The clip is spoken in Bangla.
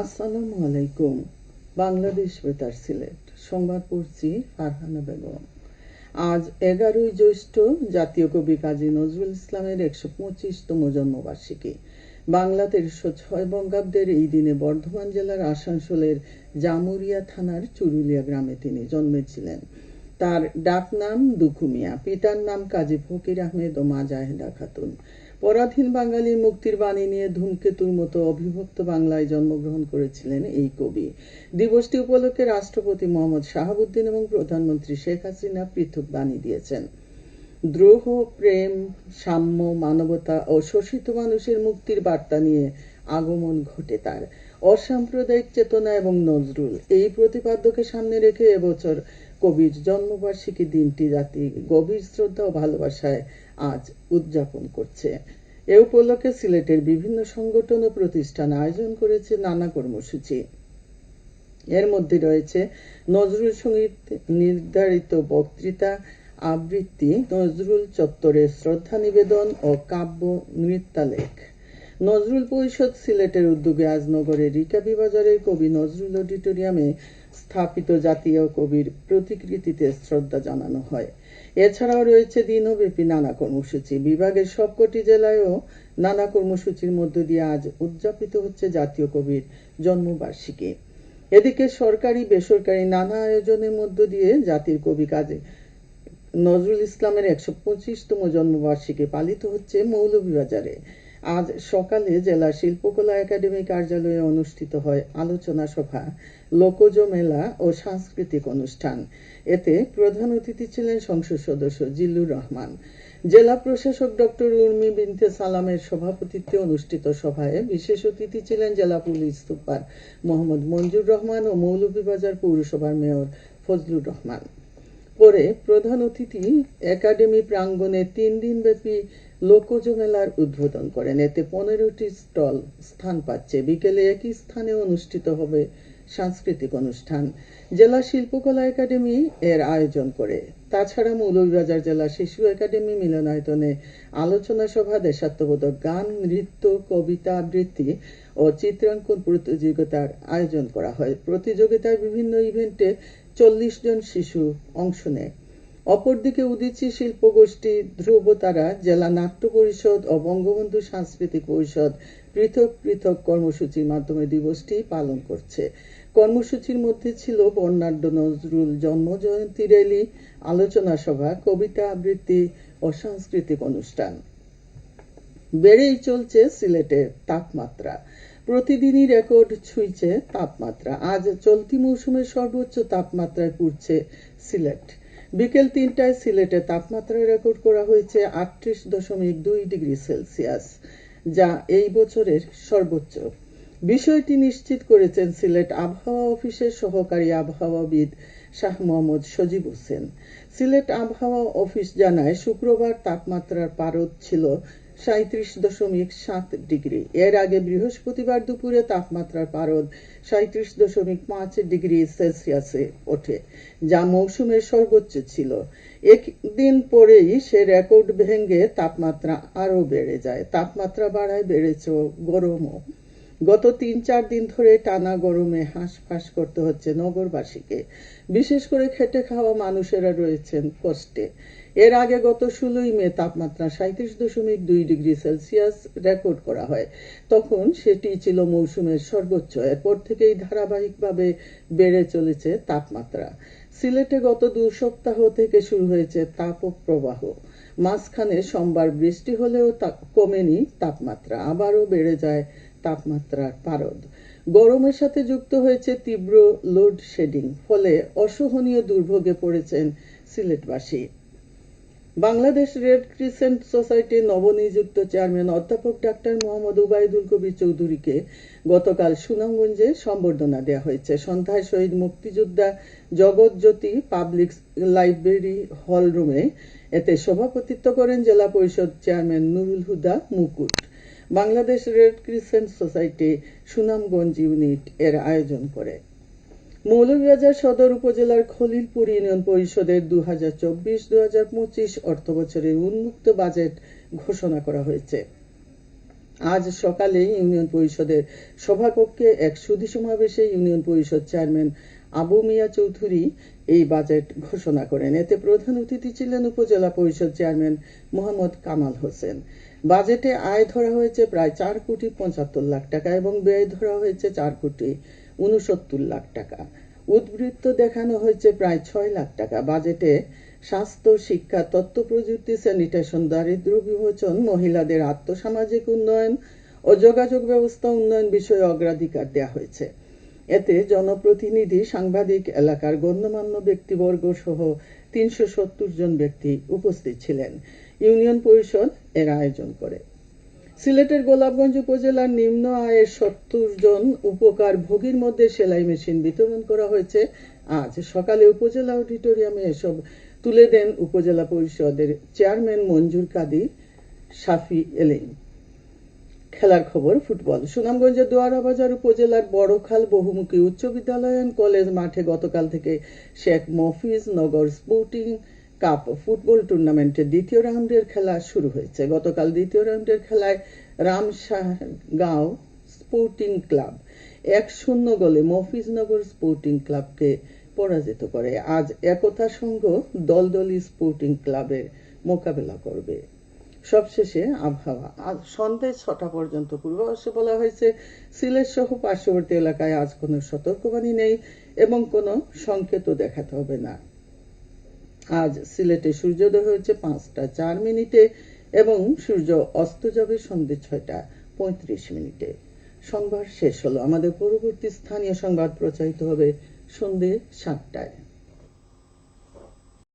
আসসালামু আলাইকুম, বাংলাদেশ বেতার সিলেট, সংবাদ পড়ছি ফারহানা বেগম। আজ এগারোই জ্যৈষ্ঠ জাতীয় কবি কাজী নজরুল ইসলামের একশো পঁচিশতম জন্মবার্ষিকী। বাংলা তেরোশো ছয় বঙ্গাব্দের এই দিনে বর্ধমান জেলার আসানসোলের জামুরিয়া থানার চুরুলিয়া গ্রামে তিনি জন্মেছিলেন। তার ডাকনাম দুখুমিয়া, পিতার নাম কাজী ফকির আহমেদ ও মা জাহেদা খাতুন। পরাধীন বাঙালির মুক্তির বাণী নিয়ে ধূমকেতুর মতো অবিভক্ত বাংলায় জন্মগ্রহণ করেছিলেন এই কবি। দিবসটি উপলক্ষে রাষ্ট্রপতি মোহাম্মদ শাহাবুদ্দিন এবং প্রধানমন্ত্রী শেখ হাসিনা পৃথক বাণী দিয়েছেন। দ্রোহ, প্রেম, সাম্য, মানবতা ও শোষিত মানুষের মুক্তির বার্তা নিয়ে আগমন ঘটে তার। অসাম্প্রদায়িক চেতনা এবং নজরুল এই প্রতিপাদ্যকে সামনে রেখে এবছর কবির জন্মবার্ষিকী দিনটি জাতি গভীর শ্রদ্ধা ও ভালোবাসায় আজ উদযাপন করছে। এ উপলক্ষে সিলেটের বিভিন্ন সংগঠন ও প্রতিষ্ঠান আয়োজন করেছে নানা কর্মসূচি। এর মধ্যে রয়েছে নজরুল সংগীত নির্ধারিত বক্তৃতা, আবৃত্তি, নজরুল চত্বরে শ্রদ্ধা নিবেদন ও কাব্য নৃত্যালেখ। নজরুল পরিষদ সিলেটের উদ্যোগে আজ নগরের রিকাবি বাজারের কবি নজরুল অডিটোরিয়ামে স্থাপিত জাতীয় কবির প্রতিকৃতিতে শ্রদ্ধা জানানো হয়। এছাড়াও রয়েছে দিনব্যাপী নানা কর্মসূচি। বিভাগের সবকটি জেলায়ও নানা কর্মসূচির মধ্য দিয়ে আজ উদযাপিত হচ্ছে জাতীয় কবির জন্মবার্ষিকী। এদিকে সরকারি, বেসরকারি নানা আয়োজনের মধ্য দিয়ে জাতির কবি কাজে নজরুল ইসলামের একশো পঁচিশতম জন্মবার্ষিকী পালিত হচ্ছে মৌলভীবাজারে। আজ সকালে জেলা শিল্পকলা একাডেমি কার্যালয়ে অনুষ্ঠিত হয় আলোচনা সভা। লোকজ মেলা ও সাংস্কৃতিক অনুষ্ঠান। এতে প্রধান অতিথি ছিলেন সংসদ সদস্য জিল্লুর রহমান। জেলা প্রশাসক ডক্টর উর্মি বিনতে সালামের সভাপতিত্বে অনুষ্ঠিত সভায় বিশেষ অতিথি ছিলেন জেলা পুলিশ সুপার মোহাম্মদ মঞ্জুর রহমান ও মৌলভীবাজার পৌরসভার মেয়র ফজলুর রহমান। পরে প্রধান অতিথি একাডেমি প্রাঙ্গণে তিন দিন ব্যাপী লোকজ মেলার উদ্বোধন করেন। এতে পনেরোটি স্টল স্থান পাচ্ছে। বিকেলে একই স্থানে অনুষ্ঠিত হবে সাংস্কৃতিক অনুষ্ঠান। জেলা শিল্পকলা একাডেমি এর আয়োজন করে। তাছাড়া মৌলভীবাজার জেলা শিশু একাডেমি মিলনায়তনে আলোচনা সভা, দেশাত্মবোধক গান, নৃত্য, কবিতা আবৃত্তি ও চিত্রাঙ্কন প্রতিযোগিতার আয়োজন করা হয়। প্রতিযোগিতার বিভিন্ন ইভেন্টে চল্লিশ জন শিশু অংশ নেয়। অপরদিকে উদিচি শিল্পগোষ্ঠী ধ্রুবতারা, জেলা নাট্য পরিষদ ও বঙ্গবন্ধু সাংস্কৃতিক পরিষদ পৃথক পৃথক কর্মসূচির মাধ্যমে দিবসটি পালন করছে। কর্মসূচির মধ্যে ছিল বর্ণাঢ্য নজরুল জন্ম জয়ন্তী র্যালি, আলোচনা সভা, কবিতা আবৃত্তি ও সাংস্কৃতিক অনুষ্ঠান। বেড়েই চলছে সিলেটের তাপমাত্রা। প্রতিদিনই রেকর্ড ছুঁইছে তাপমাত্রা। আজ চলতি মৌসুমের সর্বোচ্চ তাপমাত্রায় পুড়ছে সিলেট। বিকেল তিনটায় সিলেটে তাপমাত্রা রেকর্ড করা হয়েছে আটত্রিশ দশমিক দুই ডিগ্রি সেলসিয়াস, যা এই বছরের সর্বোচ্চ। বিষয়টি নিশ্চিত করেছেন সিলেট আবহাওয়া অফিসের সহকারী আবহাওয়াবিদ শাহ মোহাম্মদ সজীব হোসেন। সিলেট আবহাওয়া অফিস জানায়, শুক্রবার তাপমাত্রার পারদ ছিল সাঁত্রিশ দশমিক সাত ডিগ্রি। এর আগে বৃহস্পতিবার দুপুরে তাপমাত্রার পারদ সাঁত্রিশ দশমিক পাঁচ ডিগ্রি সেলসিয়াসে ওঠে, যা মৌসুমের সর্বোচ্চ ছিল। একদিন পরেই সে রেকর্ড ভেঙে তাপমাত্রা আরও বেড়ে যায়। তাপমাত্রা বাড়ায় বেড়েছে গরমও। গত তিন চার দিন ধরে টানা গরমে হাঁসফাঁস করতে হচ্ছে নগরবাসীকে। বিশেষ করে খেটে খাওয়া মানুষেরা রয়েছেন কষ্টে। এর আগে গত ষোলোই মে তাপমাত্রা সাঁত্রিশ দশমিক দুই ডিগ্রি সেলসিয়াস রেকর্ড করা হয়। তখন সেটি ছিল মৌসুমের সর্বোচ্চ। এরপর থেকেই ধারাবাহিকভাবে বেড়ে চলেছে তাপমাত্রা। সিলেটে গত দু সপ্তাহ থেকে শুরু হয়েছে তাপপ্রবাহ। মাঝখানে সোমবার বৃষ্টি হলেও কমেনি তাপমাত্রা, আবারও বেড়ে যায় তাপমাত্রার পারদ। গরমের সাথে যুক্ত হয়েছে তীব্র লোড শেডিং, ফলে অসহনীয় দুর্ভোগে পড়েছেন সিলেটবাসী। বাংলাদেশ রেড ক্রিসেন্ট সোসাইটির নবনিযুক্ত চেয়ারম্যান অধ্যাপক ডাক্তার মোহাম্মদ উবায়দুল কবির চৌধুরীকে গতকাল সুনামগঞ্জে সম্বর্ধনা দেওয়া হয়েছে। সন্ধ্যায় শহীদ মুক্তিযোদ্ধা জগৎজ্যোতি পাবলিক লাইব্রেরি হল রুমে এতে সভাপতিত্ব করেন জেলা পরিষদ chairman Nurul Huda Mukut. Bangladesh red crescent society Sunamganj unit এর আয়োজন করে। মৌলভীবাজার সদর উপজেলার খলিলপুর ইউনিয়ন পরিষদের দু হাজার চব্বিশ দু হাজার পঁচিশ অর্থ বছরের উন্মুক্ত বাজেট ঘোষণা করা হয়েছে। আজ সকালে ইউনিয়ন পরিষদের সভাকক্ষে এক সুধী সমাবেশে ইউনিয়ন পরিষদ চেয়ারম্যান আবু মিয়া চৌধুরী এই বাজেট ঘোষণা করেন। এতে প্রধান অতিথি ছিলেন উপজেলা পরিষদ চেয়ারম্যান মোহাম্মদ কামাল হোসেন। বাজেটে আয় ধরা হয়েছে প্রায় চার কোটি পঁচাত্তর লাখ টাকা এবং ব্যয় ধরা হয়েছে চার কোটি উনসত্তর লাখ টাকা। উদ্বৃত্ত দেখানো হয়েছে প্রায় ছয় লাখ টাকা। বাজেটে স্বাস্থ্য, শিক্ষা, তথ্য প্রযুক্তি, স্যানিটেশন দারিদ্র বিমোচন, মহিলাদের আর্থসামাজিক উন্নয়ন ও যোগাযোগ ব্যবস্থা উন্নয়ন বিষয়ে অগ্রাধিকার দেওয়া হয়েছে। এতে জনপ্রতিনিধি, সাংবাদিক, এলাকার গণ্যমান্য ব্যক্তিবর্গ সহ তিনশো সত্তর জন ব্যক্তি উপস্থিত ছিলেন। ইউনিয়ন পরিষদ এর আয়োজন করে। সিলেটের গোলাপগঞ্জ উপজেলার নিম্ন আয়ের সত্তর জন উপকার ভোগীর মধ্যে সেলাই মেশিন বিতরণ করা হয়েছে। আজ সকালে উপজেলা অডিটোরিয়ামে এসব তুলে দেন উপজেলা পরিষদের চেয়ারম্যান মঞ্জুর কাদি সাফি এলিম। খেলার খবর, ফুটবল। সুনামগঞ্জের দোয়ারাবাজার উপজেলার বড়খাল বহুমুখী উচ্চ বিদ্যালয় কলেজ মাঠে গতকাল থেকে Sheikh Mofiz Nagar sporting cup football টুর্নামেন্টের দ্বিতীয় রাউন্ডের খেলা শুরু হয়েছে। গতকাল দ্বিতীয় রাউন্ডের খেলায় রামশাহগাঁও স্পোর্টিং ক্লাব এক শূন্য গোলে মফিজনগর স্পোর্টিং ক্লাবকে পরাজিত করে। আজ একতা সংঘ দলদলি স্পোর্টিং ক্লাবের মোকাবেলা করবে। সবশেষে আবহাওয়া। আজ সন্ধ্যে ছটা পর্যন্ত পূর্বাভাসে বলা হয়েছে, সিলেট সহ পার্শ্ববর্তী এলাকায় আজ কোনো সতর্কবাণী নেই এবং কোনো সংকেত দেখাতে হবে না। আজ সিলেটে সূর্যোদয় হয়েছে পাঁচটা চার মিনিটে এবং সূর্য অস্ত যাবে সন্ধ্যে ছয়টা পঁয়ত্রিশ মিনিটে। সংবাদ শেষ হলো। আমাদের পরবর্তী স্থানীয় সংবাদ প্রচারিত হবে সন্ধ্যে সাতটায়।